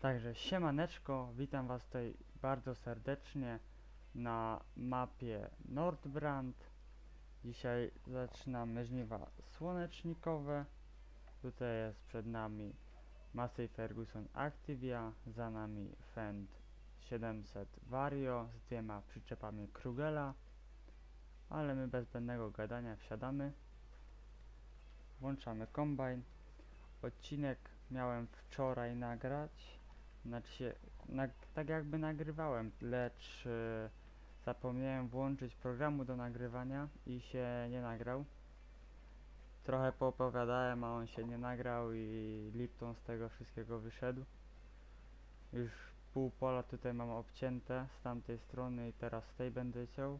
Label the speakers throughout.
Speaker 1: Także siemaneczko, witam was tutaj bardzo serdecznie na mapie Nordbrand. Dzisiaj zaczynamy żniwa słonecznikowe. Tutaj jest przed nami Massey Ferguson Activia, za nami Fend 700 Vario z dwiema przyczepami Krugela. Ale my bez zbędnego gadania wsiadamy. Włączamy kombajn. Odcinek miałem wczoraj nagrać. Znaczy się, tak jakby nagrywałem, lecz e, zapomniałem włączyć programu do nagrywania i się nie nagrał. Trochę poopowiadałem, a on się nie nagrał i Lipton z tego wszystkiego wyszedł. Już pół pola tutaj mam obcięte z tamtej strony i teraz z tej będę ciął.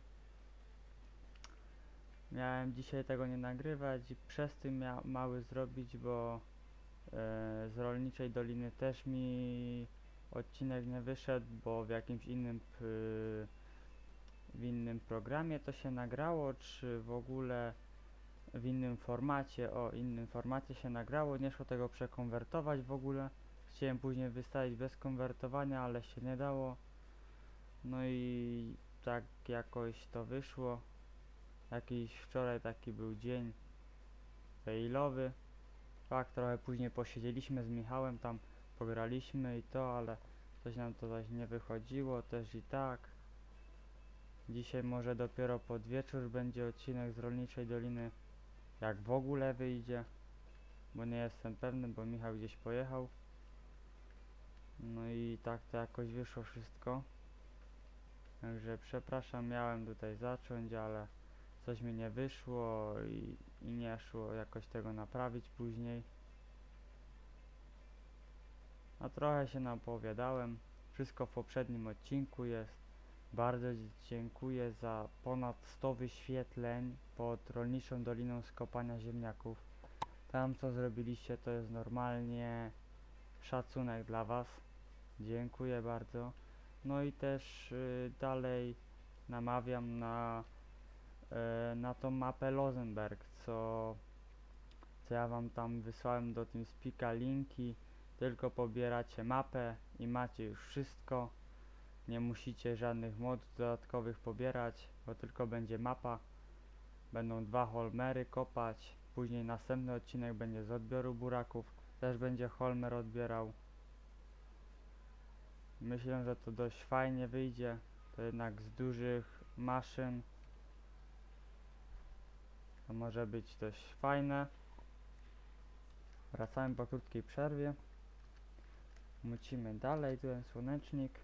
Speaker 1: Miałem dzisiaj tego nie nagrywać i przez tym mia mały zrobić, bo z Rolniczej Doliny też mi odcinek nie wyszedł, bo w jakimś innym w innym programie to się nagrało, czy w ogóle w innym formacie, o innym formacie się nagrało, nie szło tego przekonwertować w ogóle. Chciałem później wystawić bez konwertowania, ale się nie dało. No i tak jakoś to wyszło. Jakiś wczoraj taki był dzień failowy. Tak, trochę później posiedzieliśmy z Michałem, tam pograliśmy i to, ale coś nam to zaś nie wychodziło też i tak. Dzisiaj może dopiero pod wieczór będzie odcinek z Rolniczej Doliny, jak w ogóle wyjdzie, bo nie jestem pewny, bo Michał gdzieś pojechał. No i tak to jakoś wyszło wszystko. Także przepraszam, miałem tutaj zacząć, ale coś mi nie wyszło i, i nie szło jakoś tego naprawić później. A trochę się napowiadałem. Wszystko w poprzednim odcinku jest. Bardzo dziękuję za ponad 100 wyświetleń pod Rolniczą Doliną Skopania Ziemniaków. Tam co zrobiliście to jest normalnie szacunek dla Was. Dziękuję bardzo. No i też y, dalej namawiam na, na tą mapę Lozenberg, co, co ja Wam tam wysłałem do TeamSpeaka linki. Tylko pobieracie mapę i macie już wszystko. Nie musicie żadnych modów dodatkowych pobierać, bo tylko będzie mapa. Będą dwa holmery kopać. Później następny odcinek będzie z odbioru buraków. Też będzie holmer odbierał. Myślę, że to dość fajnie wyjdzie. To jednak z dużych maszyn. To może być dość fajne. Wracamy po krótkiej przerwie. Mucimy dalej, tu słonecznik.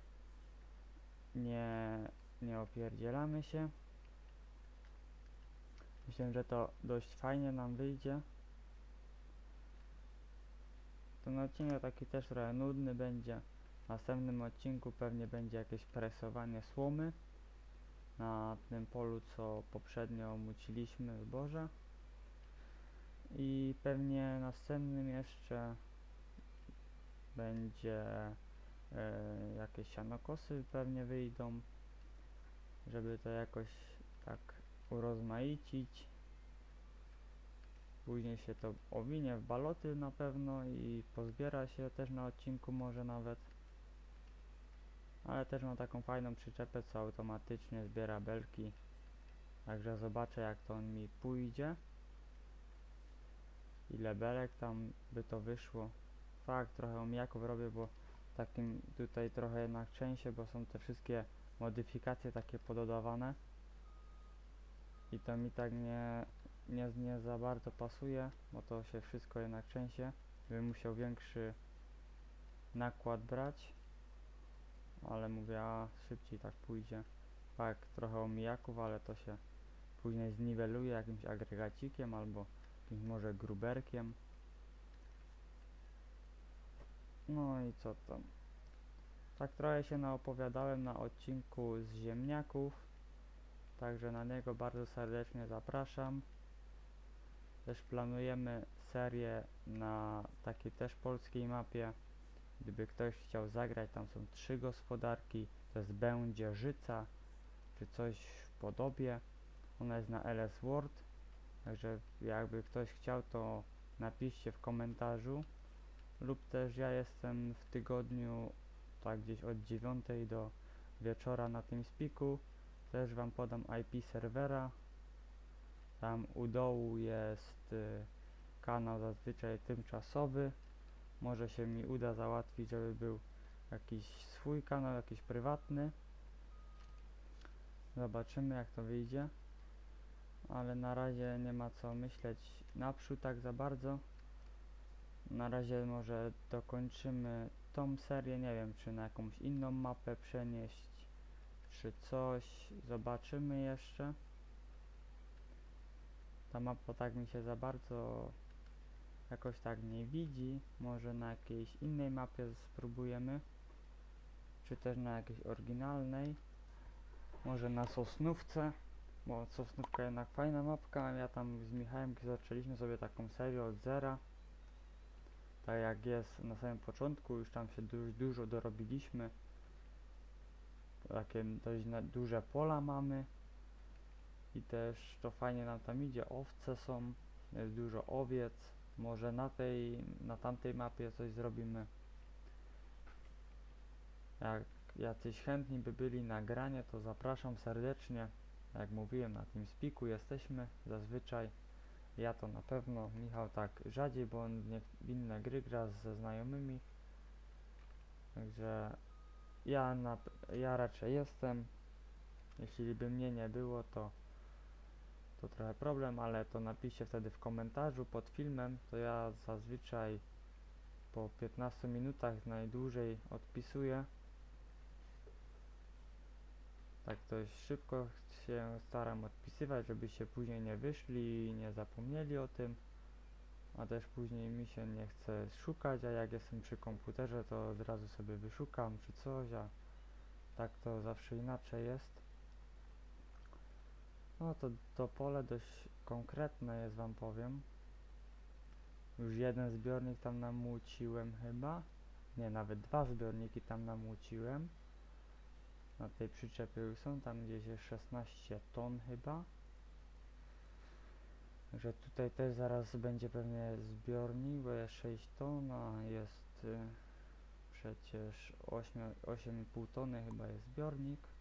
Speaker 1: Nie, nie opierdzielamy się. Myślę, że to dość fajnie nam wyjdzie. Ten odcinek taki też trochę nudny będzie. W następnym odcinku pewnie będzie jakieś presowanie słomy na tym polu, co poprzednio muciliśmy zboże. I pewnie następnym jeszcze będzie e, jakieś sianokosy pewnie wyjdą, żeby to jakoś tak urozmaicić. Później się to owinie w baloty na pewno i pozbiera się też na odcinku może nawet. Ale też mam taką fajną przyczepę, co automatycznie zbiera belki. Także zobaczę jak to mi pójdzie. Ile belek tam by to wyszło. Fakt, trochę omijaków robię, bo takim tutaj trochę jednak częściej, bo są te wszystkie modyfikacje takie pododawane. I to mi tak nie, nie, nie za bardzo pasuje, bo to się wszystko jednak częściej. Bym musiał większy nakład brać. Ale mówię, a szybciej tak pójdzie. Tak, trochę omijaków, ale to się później zniweluje jakimś agregacikiem albo jakimś może gruberkiem. No i co tam? Tak trochę się naopowiadałem na odcinku z ziemniaków. Także na niego bardzo serdecznie zapraszam. Też planujemy serię na takiej też polskiej mapie. Gdyby ktoś chciał zagrać, tam są trzy gospodarki. To jest Będzierzyca, czy coś w podobie. Ona jest na LS Word. Także jakby ktoś chciał, to napiszcie w komentarzu lub też ja jestem w tygodniu tak gdzieś od 9 do wieczora na tym spiku. Też wam podam IP serwera. Tam u dołu jest y, kanał zazwyczaj tymczasowy. Może się mi uda załatwić, żeby był jakiś swój kanał, jakiś prywatny. Zobaczymy jak to wyjdzie. Ale na razie nie ma co myśleć naprzód tak za bardzo. Na razie może dokończymy tą serię, nie wiem czy na jakąś inną mapę przenieść, czy coś, zobaczymy jeszcze. Ta mapa tak mi się za bardzo jakoś tak nie widzi, może na jakiejś innej mapie spróbujemy, czy też na jakiejś oryginalnej, może na Sosnówce, bo Sosnówka jednak fajna mapka, ja tam z Michałem zaczęliśmy sobie taką serię od zera, tak jak jest na samym początku, już tam się dużo dorobiliśmy. Takie dość duże pola mamy. I też to fajnie nam tam idzie. Owce są, jest dużo owiec. Może na tej, na tamtej mapie coś zrobimy. Jak jacyś chętni by byli na granie, to zapraszam serdecznie. Jak mówiłem, na tym spiku jesteśmy zazwyczaj. Ja to na pewno, Michał tak rzadziej, bo on nie, inne gry gra ze znajomymi. Także ja, na, ja raczej jestem. Jeśli by mnie nie było, to, to trochę problem, ale to napiszcie wtedy w komentarzu pod filmem. To ja zazwyczaj po 15 minutach najdłużej odpisuję. Tak dość szybko się staram odpisywać, żebyście później nie wyszli i nie zapomnieli o tym. A też później mi się nie chce szukać, a jak jestem przy komputerze, to od razu sobie wyszukam czy coś, a tak to zawsze inaczej jest. No to to pole dość konkretne jest wam powiem. Już jeden zbiornik tam namłóciłem chyba. Nie, nawet dwa zbiorniki tam namłóciłem. Na tej przyczepie już są, tam gdzieś jest 16 ton chyba. Także tutaj też zaraz będzie pewnie zbiornik, bo jest 6 ton, a jest y, przecież 8 8,5 tony chyba jest zbiornik.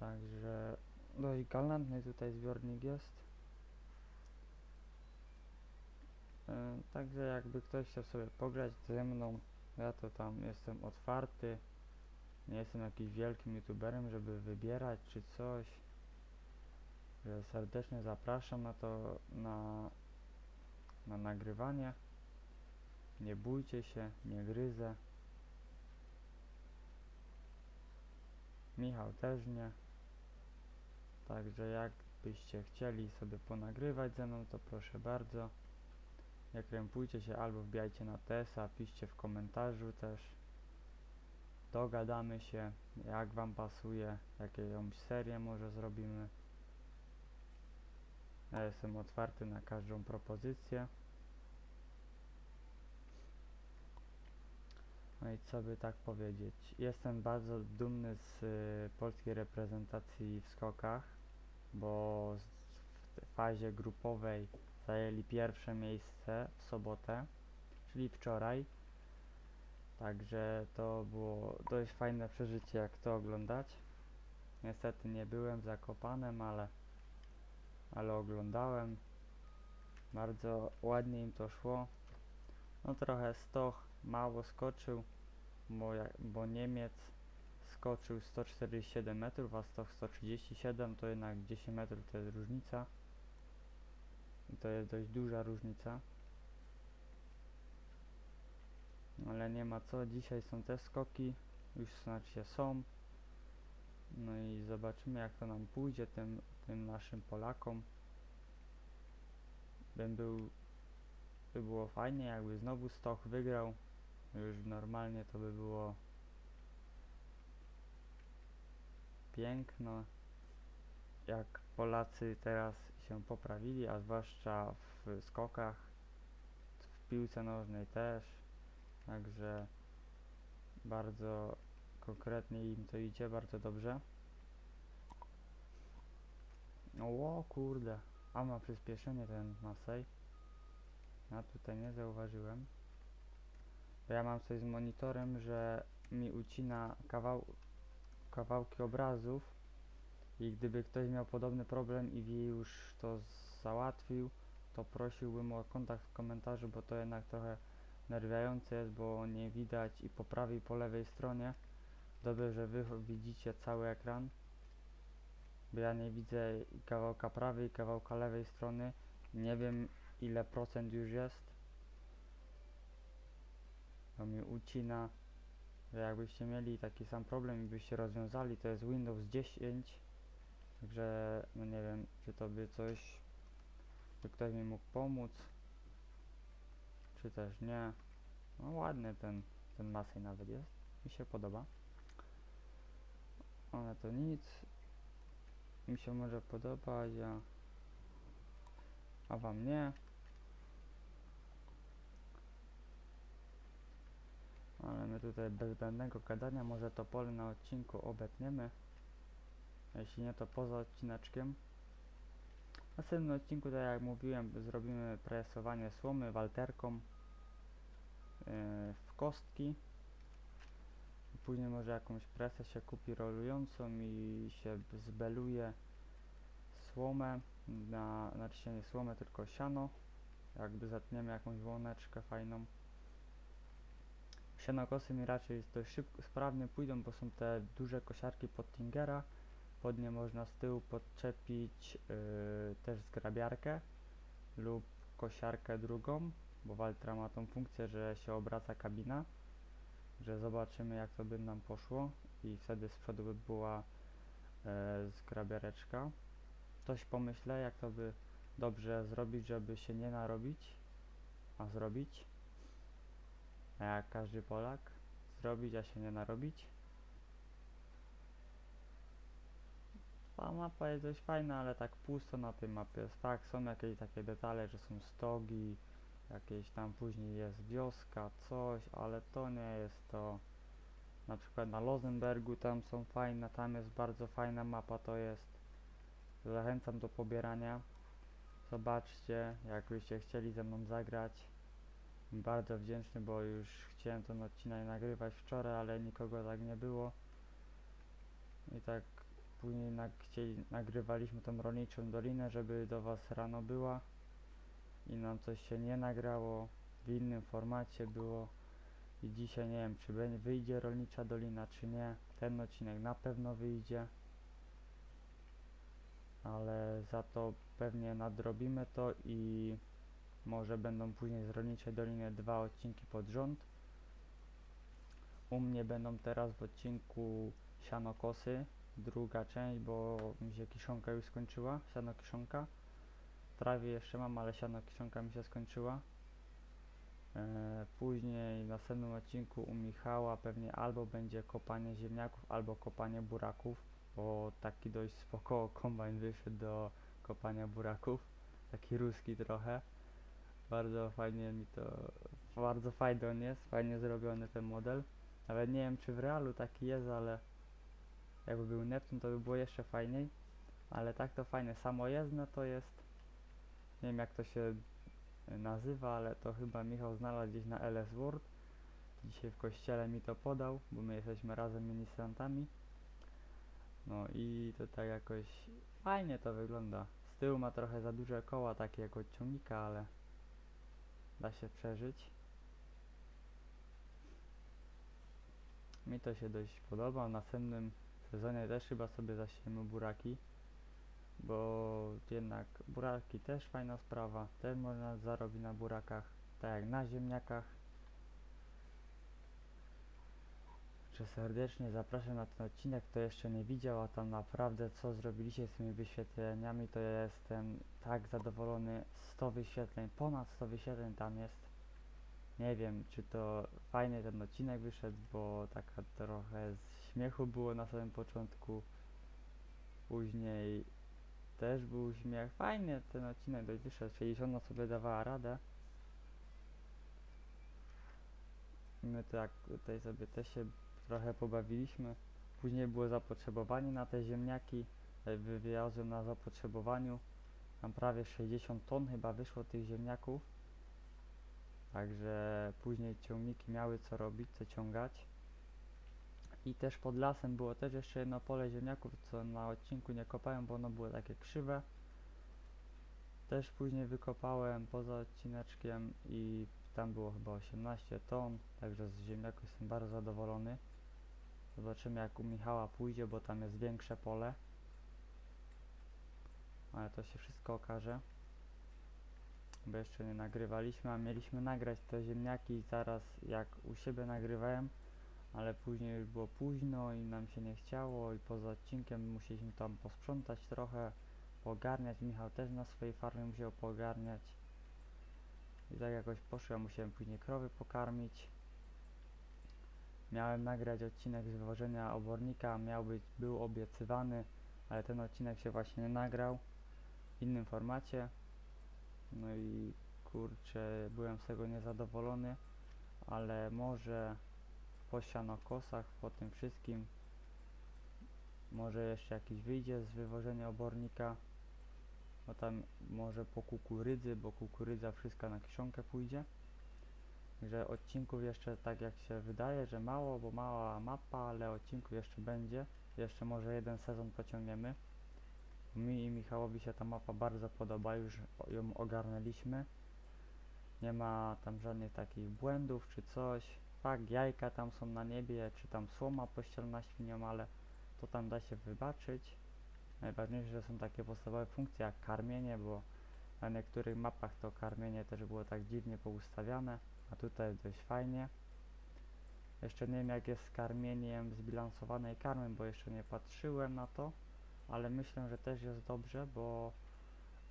Speaker 1: Także dość galantny tutaj zbiornik jest. Y, Także jakby ktoś chciał sobie pograć ze mną, ja to tam jestem otwarty. Nie jestem jakimś wielkim youtuberem, żeby wybierać czy coś. Że serdecznie zapraszam na to, na, na nagrywanie. Nie bójcie się, nie gryzę. Michał też nie. Także jakbyście chcieli sobie ponagrywać ze mną, to proszę bardzo. Nie krępujcie się albo wbijajcie na TESA, piszcie w komentarzu też. Dogadamy się, jak wam pasuje, jakąś serię może zrobimy. Ja jestem otwarty na każdą propozycję. No i co by tak powiedzieć? Jestem bardzo dumny z y, polskiej reprezentacji w skokach, bo w fazie grupowej zajęli pierwsze miejsce w sobotę, czyli wczoraj. Także to było dość fajne przeżycie, jak to oglądać. Niestety nie byłem zakopanem, ale, ale oglądałem. Bardzo ładnie im to szło. No trochę Stoch mało skoczył, bo, bo Niemiec skoczył 147 metrów, a Stoch 137, to jednak 10 metrów to jest różnica. I to jest dość duża różnica. Ale nie ma co, dzisiaj są te skoki, już się są. No i zobaczymy jak to nam pójdzie tym, tym naszym Polakom. Bym był, by było fajnie jakby znowu Stoch wygrał. Już normalnie to by było piękno. Jak Polacy teraz się poprawili, a zwłaszcza w skokach, w piłce nożnej też. Także bardzo konkretnie im to idzie, bardzo dobrze. O kurde, a ma przyspieszenie ten Masej. Ja tutaj nie zauważyłem. Bo ja mam coś z monitorem, że mi ucina kawał, kawałki obrazów i gdyby ktoś miał podobny problem i już to załatwił, to prosiłbym o kontakt w komentarzu, bo to jednak trochę nerwiające jest, bo nie widać i po prawej i po lewej stronie. Dobrze, że wy widzicie cały ekran, bo ja nie widzę kawałka prawej i kawałka lewej strony. Nie wiem ile procent już jest. To mi ucina. Że jakbyście mieli taki sam problem i byście rozwiązali, to jest Windows 10. Także no nie wiem, czy to by coś, czy ktoś mi mógł pomóc, czy też nie. No ładny ten, ten Masej nawet jest. Mi się podoba. Ale to nic. Mi się może podobać, a, a wam nie. Tutaj bez zbędnego gadania może to pole na odcinku obetniemy. Jeśli nie, to poza odcineczkiem. W następnym odcinku, tak jak mówiłem, zrobimy presowanie słomy walterką yy, w kostki. Później może jakąś presę się kupi rolującą i się zbeluje słomę, na, znaczy nie słomę, tylko siano. Jakby zatniemy jakąś łączkę fajną. Sianokosy mi raczej dość szybko, sprawnie pójdą, bo są te duże kosiarki pod Tingera. Pod nie można z tyłu podczepić yy, też zgrabiarkę lub kosiarkę drugą, bo Valtra ma tą funkcję, że się obraca kabina, że zobaczymy jak to by nam poszło i wtedy z przodu by była e, zgrabiareczka. Coś pomyślę jak to by dobrze zrobić, żeby się nie narobić, a zrobić. Jak każdy Polak, zrobić, a się nie narobić. Ta mapa jest dość fajna, ale tak pusto na tej mapie jest. Tak, są jakieś takie detale, że są stogi, jakieś tam później jest wioska, coś, ale to nie jest to. Na przykład na Lozenbergu tam są fajne, tam jest bardzo fajna mapa, to jest. Zachęcam do pobierania. Zobaczcie, jakbyście chcieli ze mną zagrać. Bardzo wdzięczny, bo już chciałem ten odcinek nagrywać wczoraj, ale nikogo tak nie było. I tak później chcieli, nagrywaliśmy tą rolniczą dolinę, żeby do Was rano była. I nam coś się nie nagrało, w innym formacie było. I dzisiaj nie wiem czy wyjdzie rolnicza dolina czy nie, ten odcinek na pewno wyjdzie. Ale za to pewnie nadrobimy to i może będą później z rolniczej doliny dwa odcinki pod rząd u mnie będą teraz w odcinku sianokosy druga część, bo mi się kiszonka już skończyła, siano. Trawie jeszcze mam, ale siano kiszonka mi się skończyła. E, później w następnym odcinku u Michała pewnie albo będzie kopanie ziemniaków, albo kopanie buraków, bo taki dość spoko kombajn wyszedł do kopania buraków. Taki ruski trochę. Bardzo fajnie mi to, bardzo fajny on jest, fajnie zrobiony ten model. Nawet nie wiem czy w realu taki jest, ale jakby był Neptun, to by było jeszcze fajniej. Ale tak to fajne. Samojezdne to jest. Nie wiem jak to się y, nazywa, ale to chyba Michał znalazł gdzieś na LS Word. Dzisiaj w kościele mi to podał, bo my jesteśmy razem ministrantami. No i to tak jakoś fajnie to wygląda. Z tyłu ma trochę za duże koła, takie jak od ciągnika, ale da się przeżyć. Mi to się dość podoba. W następnym sezonie też chyba sobie zasiejemy buraki, bo jednak buraki też fajna sprawa, też można zarobić na burakach, tak jak na ziemniakach. Także serdecznie zapraszam na ten odcinek, kto jeszcze nie widział, a tam naprawdę co zrobiliście z tymi wyświetleniami, to ja jestem tak zadowolony, 100 wyświetleń, ponad 100 wyświetleń tam jest. Nie wiem, czy to fajny ten odcinek wyszedł, bo taka trochę z śmiechu było na samym początku. Później też był śmiech. Fajnie ten odcinek dość wyszedł. 60 sobie dawała radę. My tak tutaj sobie też się trochę pobawiliśmy. Później było zapotrzebowanie na te ziemniaki. e, Wywiozłem na zapotrzebowaniu. Tam prawie 60 ton chyba wyszło tych ziemniaków. Także później ciągniki miały co robić, co ciągać. I też pod lasem było też jeszcze jedno pole ziemniaków, co na odcinku nie kopałem, bo ono było takie krzywe. Też później wykopałem poza odcineczkiem i tam było chyba 18 ton, także z ziemniaków jestem bardzo zadowolony. Zobaczymy jak u Michała pójdzie, bo tam jest większe pole. Ale to się wszystko okaże. Bo jeszcze nie nagrywaliśmy, a mieliśmy nagrać te ziemniaki zaraz jak u siebie nagrywałem, ale później już było późno i nam się nie chciało i poza odcinkiem musieliśmy tam posprzątać trochę, pogarniać. Michał też na swojej farmie musiał pogarniać. I tak jakoś poszło, musiałem później krowy pokarmić. Miałem nagrać odcinek z wywożenia obornika, miał być, był obiecywany, ale ten odcinek się właśnie nie nagrał w innym formacie. No i kurczę, byłem z tego niezadowolony, ale może po sianokosach, po tym wszystkim, może jeszcze jakiś wyjdzie z wywożenia obornika, bo tam może po kukurydzy, bo kukurydza wszystko na kiszonkę pójdzie. Także odcinków jeszcze tak jak się wydaje, że mało, bo mała mapa, ale odcinków jeszcze będzie. Jeszcze może jeden sezon pociągniemy. Mi i Michałowi się ta mapa bardzo podoba, już ją ogarnęliśmy. Nie ma tam żadnych takich błędów czy coś. Fakt, jajka tam są na niebie, czy tam słoma pościelna świnią, ale to tam da się wybaczyć. Najważniejsze, że są takie podstawowe funkcje jak karmienie, bo na niektórych mapach to karmienie też było tak dziwnie poustawiane, a tutaj dość fajnie. Jeszcze nie wiem jak jest z karmieniem zbilansowanej karmy, bo jeszcze nie patrzyłem na to, ale myślę, że też jest dobrze, bo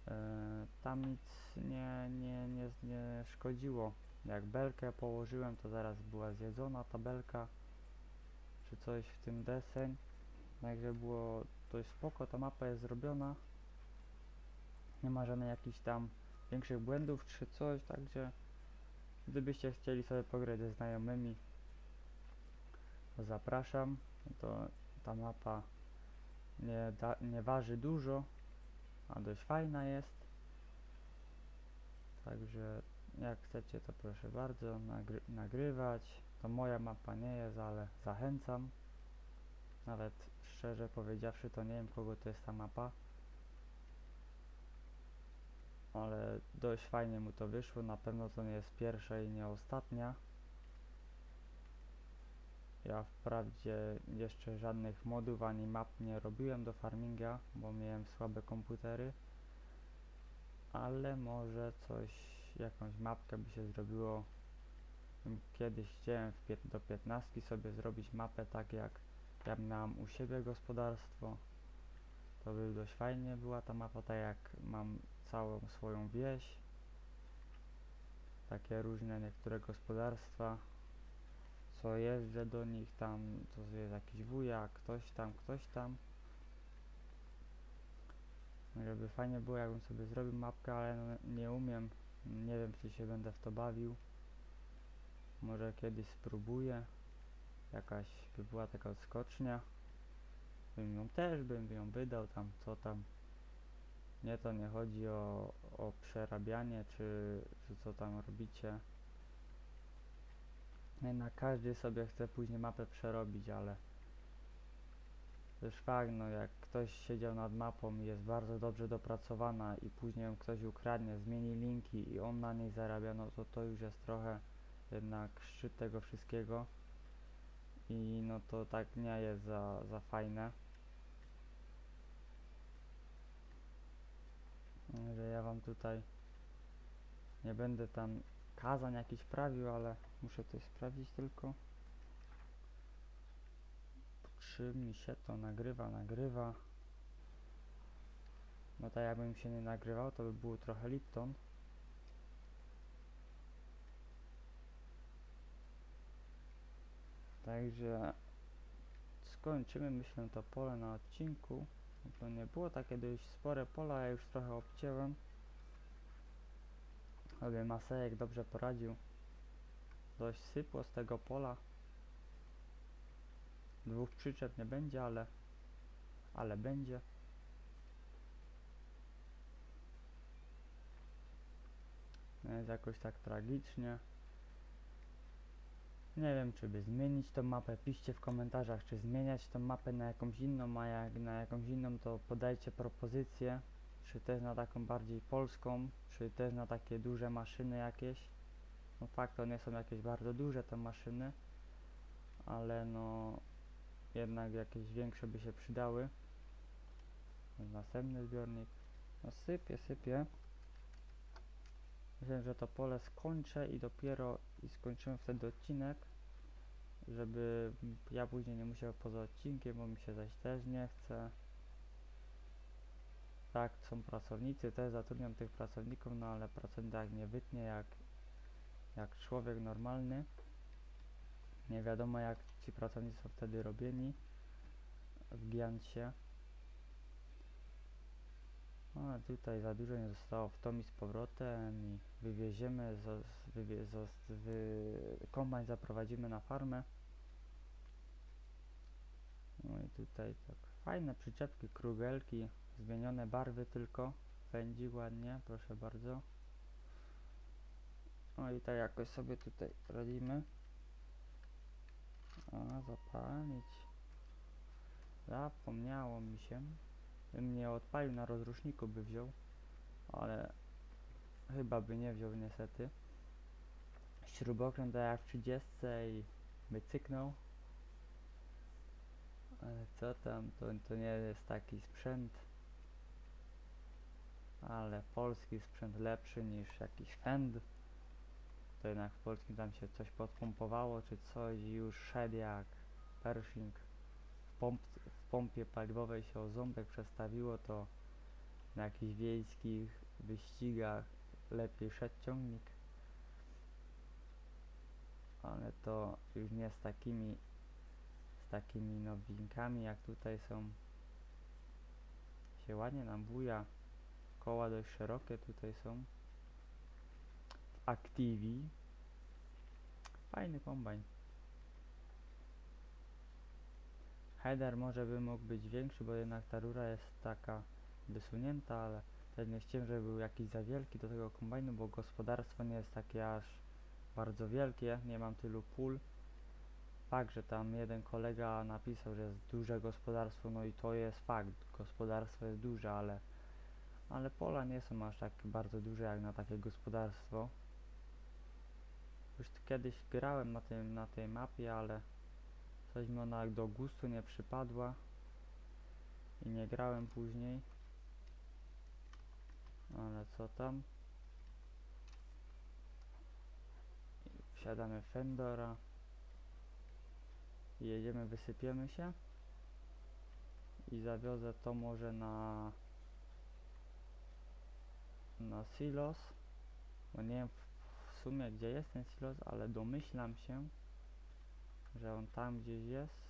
Speaker 1: e, tam nic nie, nie, nie, nie szkodziło. Jak belkę położyłem, to zaraz była zjedzona ta belka, czy coś w tym deseń. Także było dość spoko, ta mapa jest zrobiona. Nie ma żadnych jakichś tam większych błędów czy coś, także gdybyście chcieli sobie pograć ze znajomymi, to zapraszam. To ta mapa nie, da, nie waży dużo, a dość fajna jest. Także jak chcecie, to proszę bardzo nagry nagrywać. To moja mapa nie jest, ale zachęcam. Nawet szczerze powiedziawszy, to nie wiem kogo to jest ta mapa. Ale dość fajnie mu to wyszło. Na pewno to nie jest pierwsza i nie ostatnia. Ja wprawdzie jeszcze żadnych modów ani map nie robiłem do farminga, bo miałem słabe komputery. Ale może coś, jakąś mapkę by się zrobiło. Kiedyś chciałem do 15 sobie zrobić mapę tak jak ja miałem u siebie gospodarstwo. To by dość fajnie była ta mapa, tak jak mam całą swoją wieś. Takie różne niektóre gospodarstwa. Co jeżdżę do nich tam, to jest jakiś wujak, ktoś tam, ktoś tam. Żeby fajnie było, jakbym sobie zrobił mapkę, ale no, nie umiem. Nie wiem, czy się będę w to bawił. Może kiedyś spróbuję. Jakaś by była taka odskocznia. Bym ją też bym ją wydał tam, co tam. Nie to nie chodzi o, o przerabianie, czy, czy co tam robicie. Na każdy sobie chce później mapę przerobić, ale też fakt, no jak ktoś siedział nad mapą i jest bardzo dobrze dopracowana i później ją ktoś ukradnie, zmieni linki i on na niej zarabia, no to to już jest trochę jednak szczyt tego wszystkiego i no to tak nie jest za, za fajne. Że ja wam tutaj nie będę tam kazań jakichś prawił, ale muszę coś sprawdzić tylko. Czy mi się to nagrywa, nagrywa. No tak jakbym się nie nagrywał, to by było trochę Lipton. Także skończymy myślę to pole na odcinku. No To nie było takie dość spore pola, ja już trochę obcięłem. Ale Masejek dobrze poradził. Dość sypło z tego pola. Dwóch przyczep nie będzie, ale ale będzie. Nie jest jakoś tak tragicznie. Nie wiem, czy by zmienić tą mapę, piszcie w komentarzach, czy zmieniać tą mapę na jakąś inną, a jak na jakąś inną, to podajcie propozycje, czy też na taką bardziej polską, czy też na takie duże maszyny jakieś. No fakt, to nie są jakieś bardzo duże te maszyny, ale no jednak jakieś większe by się przydały. Następny zbiornik. No sypie, sypie. Myślę, że to pole skończę i dopiero i skończymy wtedy odcinek, żeby ja później nie musiał poza odcinkiem, bo mi się zaś też nie chce. Tak, są pracownicy, też zatrudniam tych pracowników, no ale pracownik tak nie wytnie jak, jak człowiek normalny. Nie wiadomo jak ci pracownicy są wtedy robieni w Giantsie. A tutaj za dużo nie zostało w Tomi z powrotem i wywieziemy, zo- z- wywie, zo- z- wy, zaprowadzimy na farmę. No i tutaj tak fajne przyczepki, krugelki, zmienione barwy tylko, pędzi ładnie, proszę bardzo. No i tak jakoś sobie tutaj radzimy. A, zapalić. Zapomniało mi się. Bym nie odpalił na rozruszniku by wziął, ale chyba by nie wziął niestety. Śrubokręt jak w 30 i by cyknął. Ale co tam, to, to nie jest taki sprzęt. Ale polski sprzęt lepszy niż jakiś Fend. To jednak w polskim tam się coś podpompowało czy coś już szedł jak Pershing w, pomp pompie paliwowej się o ząbek przestawiło, to na jakichś wiejskich wyścigach lepiej szedł ciągnik. Ale to już nie z takimi z takimi nowinkami jak tutaj są. Się ładnie nam buja. Koła dość szerokie tutaj są. W Activi. Fajny kombajn. Header może by mógł być większy, bo jednak ta rura jest taka wysunięta, ale też nie chciałem, żeby był jakiś za wielki do tego kombajnu, bo gospodarstwo nie jest takie aż bardzo wielkie, nie mam tylu pól. Fakt, że tam jeden kolega napisał, że jest duże gospodarstwo, no i to jest fakt, gospodarstwo jest duże, ale, ale pola nie są aż tak bardzo duże jak na takie gospodarstwo. Już kiedyś grałem na, tym, na tej mapie, ale coś mi ona do gustu nie przypadła i nie grałem później. Ale co tam? Wsiadamy Fendora jedziemy, wysypiemy się i zawiozę to może na na silos bo nie wiem w, w sumie gdzie jest ten silos, ale domyślam się że on tam gdzieś jest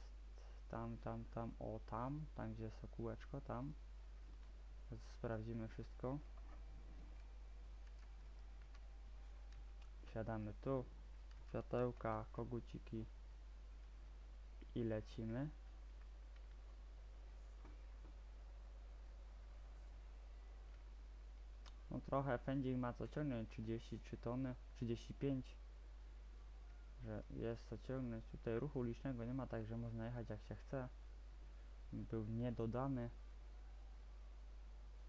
Speaker 1: tam, tam, tam, o tam tam gdzie jest to kółeczko, tam. Sprawdzimy wszystko. Wsiadamy tu. Światełka, koguciki i lecimy. No trochę pędzik ma co ciągnąć, 33 tony, 35 że jest co ciągnąć. Tutaj ruchu ulicznego nie ma, także można jechać jak się chce. Był niedodany.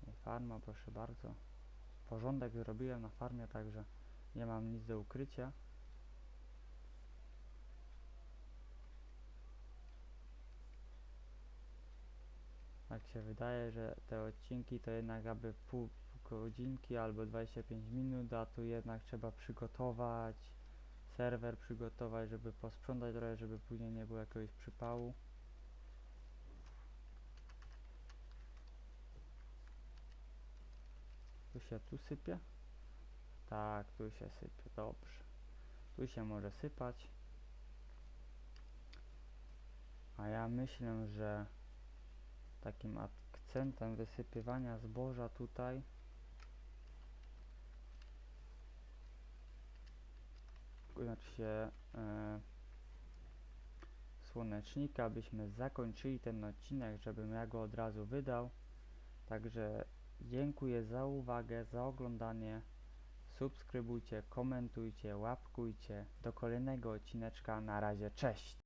Speaker 1: I Farma, proszę bardzo. Porządek zrobiłem na farmie, także nie mam nic do ukrycia. Tak się wydaje, że te odcinki to jednak aby pół, pół godzinki albo 25 minut, a tu jednak trzeba przygotować, serwer przygotować, żeby posprzątać trochę, żeby później nie było jakiegoś przypału. Tu się tu sypie? Tak, tu się sypie, dobrze. Tu się może sypać. A ja myślę, że takim akcentem wysypywania zboża tutaj znaczy się e, słonecznika byśmy zakończyli ten odcinek, żebym ja go od razu wydał także dziękuję za uwagę, za oglądanie subskrybujcie, komentujcie, łapkujcie. Do kolejnego odcineczka. Na razie, cześć!